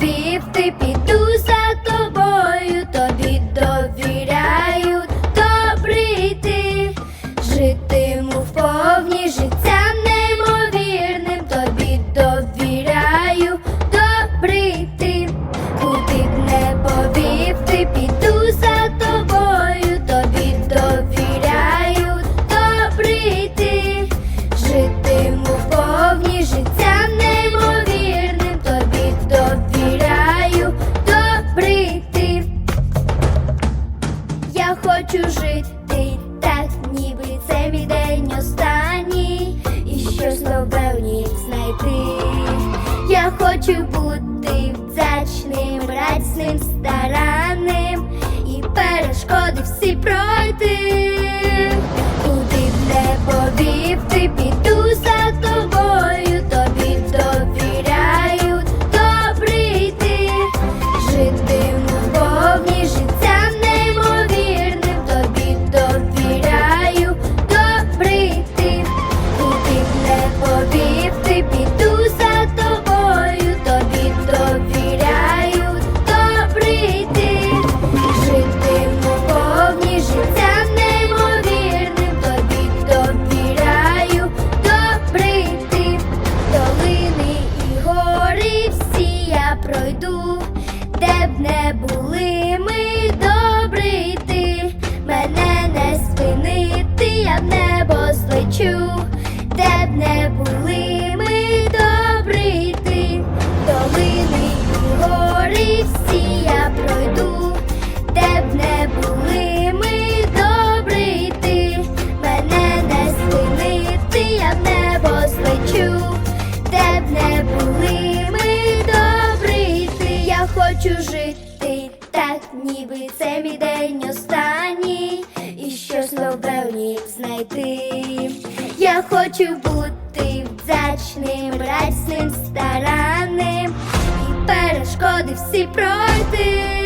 Beep beep beep. я хочу жити, так ніби це мій день останній, і щось нове в ній знайти. Я хочу бути вдячним, радісним, старанним і перешкоди всі про. не були. ніби це мій день останній, і щось нове в нім знайти. Я хочу бути вдячним, радісним, старанним і перешкоди всі пройти.